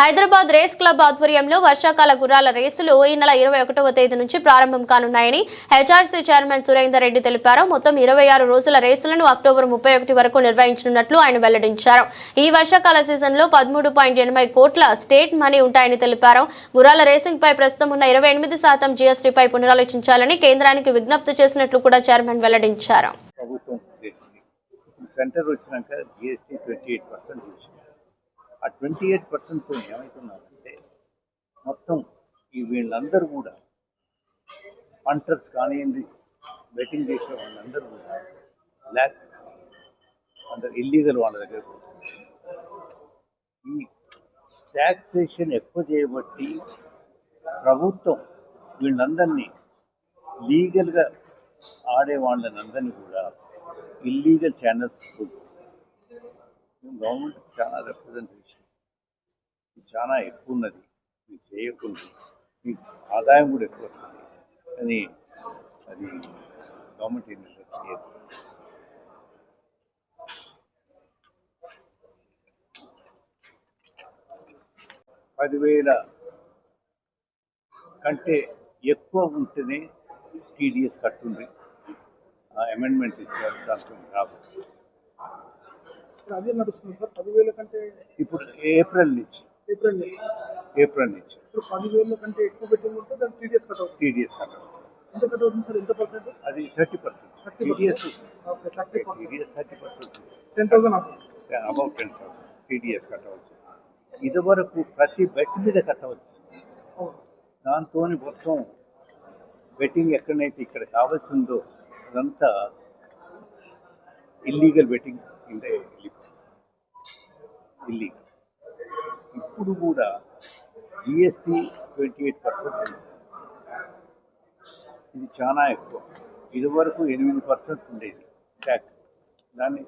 Hyderabad race club ఆధ్వర్యంలో వర్షాకాల గుర్రాల రేసులు ఈ నెల ఇరవై ఒకటవ తేదీ నుంచి ప్రారంభం కానున్నాయని హెచ్ఆర్సీ చైర్మన్ సురేందర్ రెడ్డి తెలిపారు. మొత్తం ఇరవై ఆరు రోజుల రేసులను అక్టోబర్ ముప్పై ఒకటి వరకు నిర్వహించనున్నట్లు ఆయన వెల్లడించారు. ఈ వర్షాకాల సీజన్లో పదమూడు పాయింట్ ఎనభై కోట్ల స్టేట్ మనీ ఉంటాయని తెలిపారు. గుర్రాల రేసింగ్ పై ప్రస్తుతం ఉన్న ఇరవై ఎనిమిది శాతం జీఎస్టీపై పునరాలోచించాలని కేంద్రానికి విజ్ఞప్తి చేసినట్లు కూడా చైర్మన్ వెల్లడించారు. సెంటర్ వచ్చినాక జిఎస్టీ ట్వంటీ ఎయిట్ పర్సెంట్ చేసింది. ఆ ట్వంటీ ఎయిట్ పర్సెంట్తో ఏమవుతున్నారంటే మొత్తం ఈ వీళ్ళందరూ కూడా పంటర్స్ కానివ్వండి బెట్టింగ్ చేసే వాళ్ళందరూ కూడా బ్లాక్ అందరు ఇల్లీగల్ వాళ్ళ దగ్గర పోతుంది ఈ ట్యాక్సేషన్ ఎక్కువ చేయబట్టి ప్రభుత్వం వీళ్ళందరినీ లీగల్గా ఆడే వాళ్ళని అందరినీ కూడా ఇల్లీగల్ ఛానల్స్ గవర్నమెంట్ చాలా రిప్రజెంటేషన్ చాలా ఎక్కువ ఉన్నది మీరు చేయకుండా మీకు ఆదాయం కూడా ఎక్కువ వస్తుంది. కానీ అది గవర్నమెంట్ ఏం లేదు పదివేల కంటే ఎక్కువ ఉంటేనే టీడీఎస్ కట్టుండ్రి. ఆ అమెండ్మెంట్ ఇచ్చారు దాంట్లో రాబోతుంది. ఇప్పుడు అదే నడుస్తుంది సార్. పదివేల కంటే ఇప్పుడు ఏప్రిల్ నుంచి. ఏప్రిల్ నుంచి. ఏప్రిల్ నుంచి. ఇప్పుడు పదివేల కంటే ఎక్కువ పెట్టింది ఉంటే దానికి టీడీఎస్ కట్ అవుతుంది. టీడీఎస్ కట్టడం ఎంత కట్ అవుతుంది సార్? ఎంత పర్సెంట్? అది thirty percent. TDS TDS thirty percent. Ten thousand అవుతుంది అబౌట్ టెన్ థౌసండ్ టీడీఎస్ కట్టవచ్చు ఇదివరకు ప్రతి బెట్ మీద కట్టవచ్చు దాంతో మొత్తం బెట్టింగ్ ఎక్కడైతే ఇక్కడ కావాల్సిందో అదంతా illegal betting. In the illegal ఇప్పుడు కూడా జిఎస్టీ ట్వంటీ ఎయిట్ పర్సెంట్ ఇది చాలా ఎక్కువ. ఇదివరకు ఎనిమిది పర్సెంట్ ఉండేది ట్యాక్స్ దాన్ని